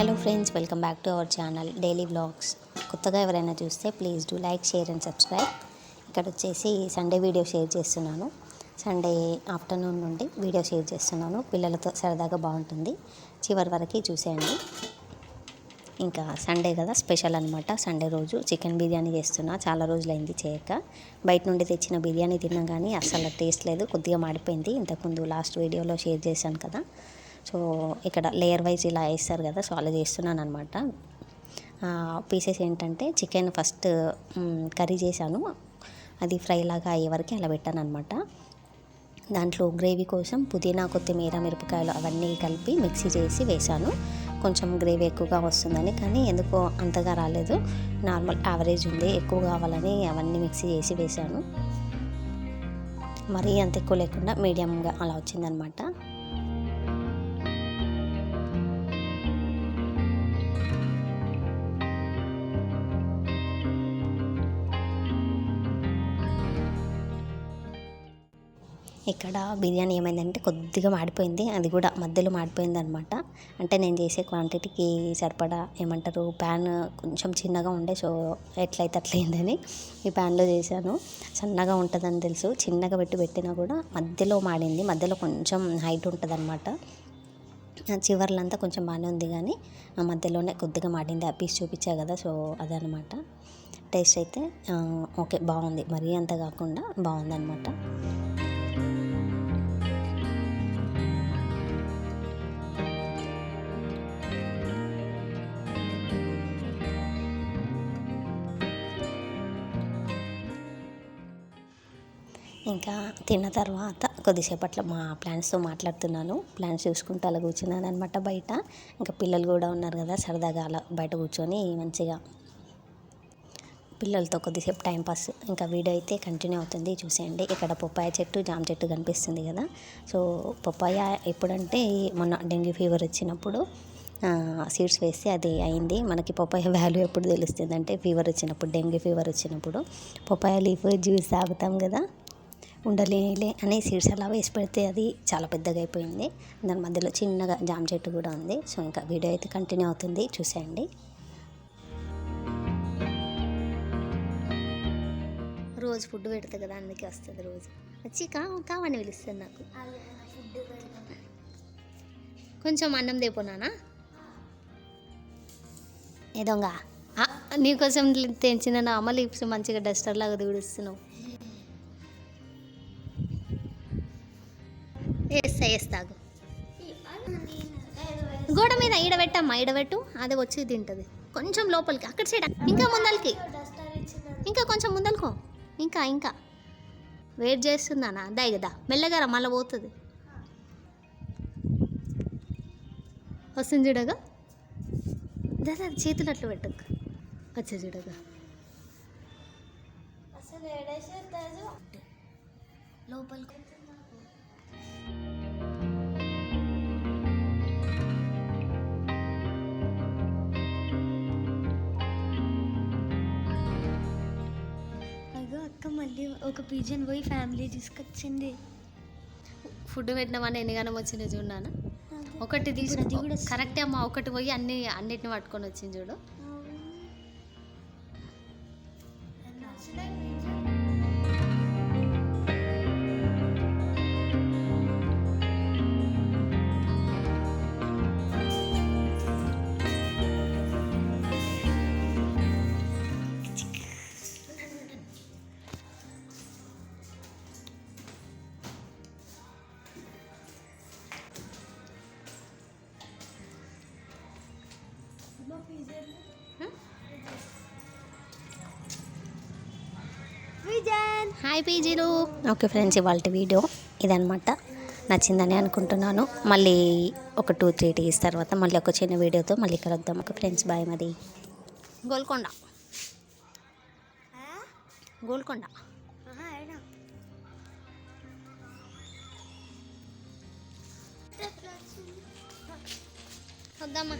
Hello friends welcome back to our channel daily blogs కొత్తగా ఎవరైనా చూస్తే please do like share and subscribe ఇక్కడ వచ్చేసి సండే వీడియో షేర్ చేస్తున్నాను. సండే ఆఫ్టర్నూన్ నుండి వీడియో షేర్ చేస్తున్నాను. పిల్లలతో సరదాగా బాగుంటుంది. చివరి వరకు చూసేయండి. ఇంకా సండే కదా స్పెషల్ అనమాట సండే రోజు చికెన్ బిర్యానీ చేస్తున్నా. చాలా రోజులైంది చేయక. బయట నుండి తెచ్చిన బిర్యానీ తిన్నా కానీ అసలు టేస్ట్ లేదు. కొద్దిగా మాడిపోయింది. ఇంతకుముందు లాస్ట్ వీడియోలో షేర్ చేశాను కదా. సో ఇక్కడ లేయర్ వైజ్ ఇలా వేస్తారు కదా సో అలా చేస్తున్నాను అనమాట పీసెస్ ఏంటంటే చికెన్ ఫస్ట్ కర్రీ చేశాను. అది ఫ్రై లాగా అయ్యే వరకు అలా పెట్టాను అనమాట దాంట్లో గ్రేవీ కోసం పుదీనా కొత్తిమీర మిరపకాయలు అవన్నీ కలిపి మిక్సీ చేసి వేశాను. కొంచెం గ్రేవీ ఎక్కువగా వస్తుందని కానీ ఎందుకో అంతగా రాలేదు. నార్మల్ యావరేజ్ ఉంది ఎక్కువ కావాలని అవన్నీ మిక్సీ చేసి వేశాను. మరీ అంత ఎక్కువ లేకుండా మీడియంగా అలా వచ్చిందనమాట ఇక్కడ బిర్యానీ ఏమైందంటే కొద్దిగా మాడిపోయింది. అది కూడా మధ్యలో మాడిపోయింది అనమాట అంటే నేను చేసే క్వాంటిటీకి సరిపడా ఏమంటారు ప్యాన్ కొంచెం చిన్నగా ఉండే సో ఎట్లయితే అట్లయిందని ఈ ప్యాన్లో చేశాను. సన్నగా ఉంటుందని తెలుసు. చిన్నగా పెట్టి పెట్టినా కూడా మధ్యలో మాడింది. మధ్యలో కొంచెం హైట్ ఉంటుంది అనమాట చివర్లంతా కొంచెం బాగానే ఉంది కానీ ఆ మధ్యలోనే కొద్దిగా మాడింది. ఆ పీస్ చూపించా కదా సో అదనమాట. టేస్ట్ అయితే ఓకే బాగుంది. మరీ అంత కాకుండా బాగుందన్నమాట ఇంకా తిన్న తర్వాత కొద్దిసేపట్లో మా ప్లాన్స్తో మాట్లాడుతున్నాను. ప్లాన్స్ చూసుకుంటూ అలా కూర్చున్నాను అనమాట బయట. ఇంకా పిల్లలు కూడా ఉన్నారు కదా సరదాగా అలా బయట కూర్చొని మంచిగా పిల్లలతో కొద్దిసేపు టైంపాస్ ఇంకా వీడియో అయితే కంటిన్యూ అవుతుంది చూసేయండి. ఇక్కడ పప్పాయ చెట్టు జామ చెట్టు కనిపిస్తుంది కదా. సో పప్పాయ ఎప్పుడంటే మొన్న డెంగ్యూ ఫీవర్ వచ్చినప్పుడు సీడ్స్ వేస్తే అది అయింది. మనకి పప్పాయ వాల్యూ ఎప్పుడు తెలుస్తుంది అంటే ఫీవర్ వచ్చినప్పుడు డెంగ్యూ ఫీవర్ వచ్చినప్పుడు. పప్పాయ లీఫ్ జ్యూస్ తాగుతాం కదా. ఉండలేనిలే అనే సీడ్స్ అలా వేసి పెడితే అది చాలా పెద్దగా అయిపోయింది. దాని మధ్యలో చిన్నగా జామ చెట్టు కూడా ఉంది. సో ఇంకా వీడియో అయితే కంటిన్యూ అవుతుంది. చూసేయండి. రోజు ఫుడ్ పెడతా కదా అందుకే వస్తుంది రోజు. వచ్చి కా కావని పిలుస్తుంది నాకు. కొంచెం అన్నం తెపోనానా ఏదోగా నీకోసం తెంచిన నా అమ్మ లిప్స్ మంచిగా డస్టర్ లాగా దూడుస్తున్నావు వేస్తా వేస్తాగు గోడ మీద ఈడబెట్టమ్మా ఈడబెట్టు అదే వచ్చి తింటుంది. కొంచెం లోపలికి అక్కడ సైడ్ ఇంకా ముందలకి. ఇంకా కొంచెం ముందలకో. ఇంకా ఇంకా. వెయిట్ చేస్తున్నానా దాయి కదా మెల్లగా రా మళ్ళీ పోతుంది. వస్తుంది చూడగా. దాదా చేతులు అట్లా పెట్టకు. వచ్చే చూడగా. లోపలికి. ఒక పిజన్ పోయి ఫ్యామిలీ తీసుకొచ్చింది. ఫుడ్ పెట్టినామని ఎన్నిగానం వచ్చింది చూడనా ఒకటి అది తీసుకు కూడా కరెక్టే అమ్మా ఒకటి పోయి అన్ని అన్నిటిని పట్టుకొని వచ్చింది చూడు. హాయ్ పీజీలు. ఓకే ఫ్రెండ్స్ ఇవాళ వీడియో ఇదనమాట నచ్చిందని అనుకుంటున్నాను. మళ్ళీ ఒక టూ త్రీ డేస్ తర్వాత మళ్ళీ ఒక చిన్న వీడియోతో మళ్ళీ కలుద్దాం. ఒక ఫ్రెండ్స్ బాయ్ మరి. గోల్కొండ. గోల్కొండ. వద్దామా